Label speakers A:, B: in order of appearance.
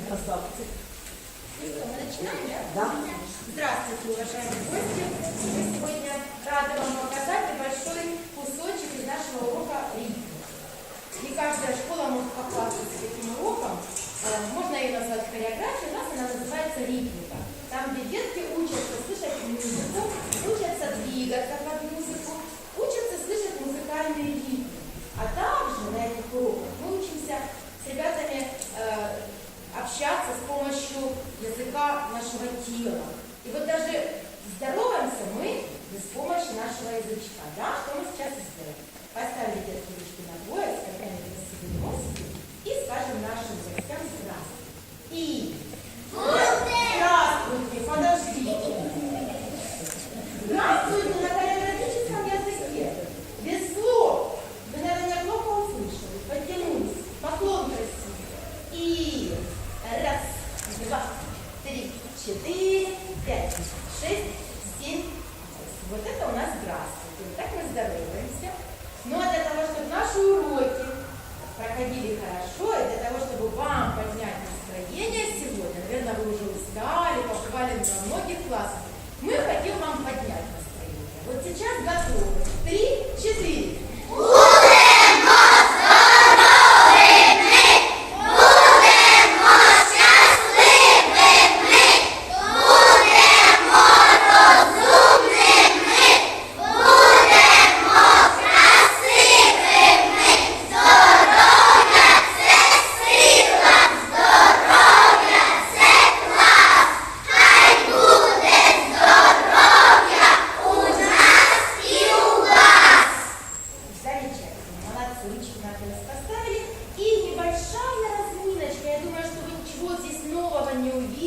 A: красавцы.
B: Ну что, мы начинаем, да?
A: Да.
B: Здравствуйте, уважаемые гости. Мы сегодня рады вам показать небольшой кусочек из нашего урока ритма. Не каждая школа может похвастаться таким уроком. Э, Можно ее назвать хореографией, у нас она называется ритмика. Там, где детки языка нашего тела. И вот даже здороваемся поставили. И небольшая разминочка. Я думаю, что вы ничего здесь нового не увидите.